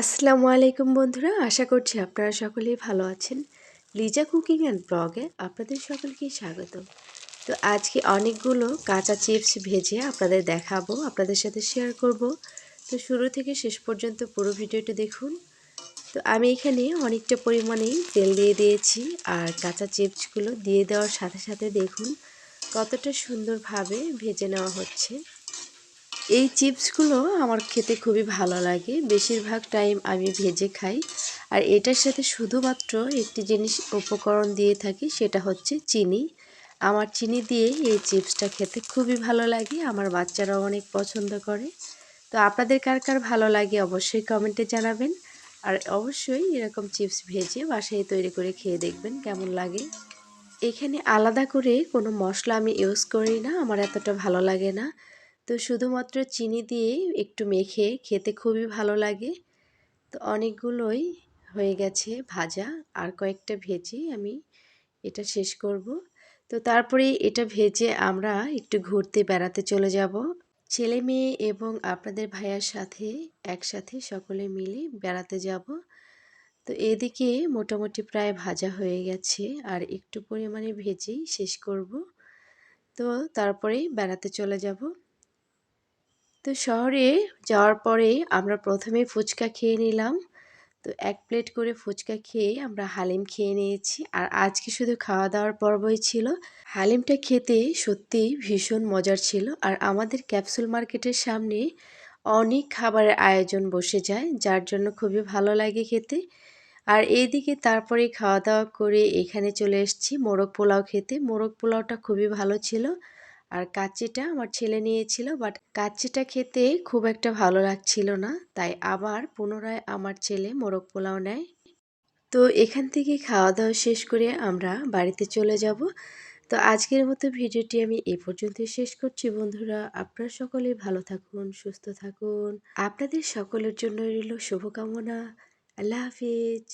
আসসালামু আলাইকুম বন্ধুরা, আশা করছি আপনারা সকলেই ভালো আছেন। লিজা কুকিং অ্যান্ড ব্লগে আপনাদের সকলকে স্বাগত। তো আজকে অনেকগুলো কাঁচা চিপস ভেজে আপনাদের দেখাবো, আপনাদের সাথে শেয়ার করব। তো শুরু থেকে শেষ পর্যন্ত পুরো ভিডিওটি দেখুন। তো আমি এখানে অনেকটা পরিমাণেই তেল দিয়ে দিয়েছি আর কাঁচা চিপসগুলো দিয়ে দেওয়ার সাথে সাথে দেখুন কতটা সুন্দরভাবে ভেজে নেওয়া হচ্ছে। এই চিপসগুলো আমার খেতে খুবই ভালো লাগে। বেশিরভাগ টাইম আমি ভেজে খাই। আর এটার সাথে শুধুমাত্র একটি জিনিস উপকরণ দিয়ে থাকি, সেটা হচ্ছে চিনি। আমার চিনি দিয়ে এই চিপসটা খেতে খুবই ভালো লাগে, আমার বাচ্চারাও অনেক পছন্দ করে। তো আপনাদের কার কার ভালো লাগে অবশ্যই কমেন্টে জানাবেন। আর অবশ্যই এরকম চিপস ভেজে বাসায় তৈরি করে খেয়ে দেখবেন কেমন লাগে। এখানে আলাদা করে কোনো মশলা আমি ইউজ করি না, আমার এতটা ভালো লাগে না। তো শুধুমাত্র চিনি দিয়ে একটু মেখে খেতে খুবই ভালো লাগে। তো অনেকগুলোই হয়ে গেছে ভাজা, আর কয়েকটা ভেজে আমি এটা শেষ করব। তো তারপরে এটা ভেজে আমরা একটু ঘুরতে বেড়াতে চলে যাব। ছেলে মেয়ে এবং আপনাদের ভাইয়ার সাথে একসাথে সকলে মিলে বেড়াতে যাব। তো এদিকে মোটামুটি প্রায় ভাজা হয়ে গেছে, আর একটু পরিমাণে ভেজেই শেষ করব। তো তারপরে বেড়াতে চলে যাব। তো শহরে যাওয়ার পরে আমরা প্রথমে ফুচকা খেয়ে নিলাম। তো এক প্লেট করে ফুচকা খেয়ে আমরা হালিম খেয়ে নিয়েছি। আর আজকে শুধু খাওয়া দাওয়ার পর্বই ছিল। হালিমটা খেতে সত্যি ভীষণ মজার ছিল। আর আমাদের ক্যাপসুল মার্কেটের সামনে অনেক খাবারের আয়োজন বসে যায়, যার জন্য খুবই ভালো লাগে খেতে। আর এইদিকে তারপরে খাওয়া দাওয়া করে এখানে চলে এসেছি মোরগ পোলাও খেতে। মোরগ পোলাওটা খুবই ভালো ছিল। আর কাচ্চিটা আমার ছেলে নিয়েছিল বাট কাচ্চিটা খেতে খুব একটা ভালো লাগছিল না, তাই আবার পুনরায় আমার ছেলে মোরগ পোলাও নেয়। তো এখান থেকে খাওয়া দাওয়া শেষ করে আমরা বাড়িতে চলে যাব। তো আজকের মতো ভিডিওটি আমি এ পর্যন্ত শেষ করছি বন্ধুরা। আপনারা সকলেই ভালো থাকুন, সুস্থ থাকুন। আপনাদের সকলের জন্য রইল শুভকামনা। আল্লাহ হাফিজ।